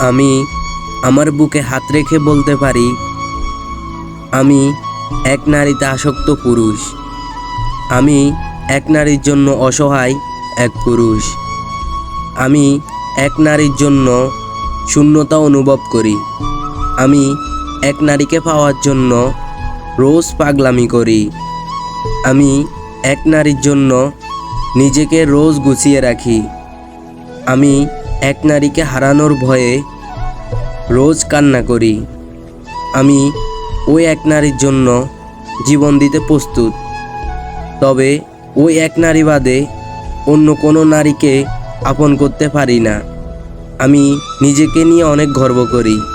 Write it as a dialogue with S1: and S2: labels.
S1: আমি আমার বুকে হাত রেখে বলতে পারি, আমি এক নারীতে আসক্ত পুরুষ। আমি এক নারীর জন্য অসহায় এক পুরুষ। আমি এক নারীর জন্য শূন্যতা অনুভব করি। আমি এক নারীকে পাওয়ার জন্য রোজ পাগলামি করি। আমি এক নারীর জন্য নিজেকে রোজ গুছিয়ে রাখি। আমি এক নারীকে হারানোর ভয়ে রোজ কান্না করি। আমি ওই এক নারীর জন্য জীবন দিতে প্রস্তুত। তবে ওই এক নারী বাদে অন্য কোনো নারীকে আপন করতে পারি না। আমি নিজেকে নিয়ে অনেক গর্ব করি।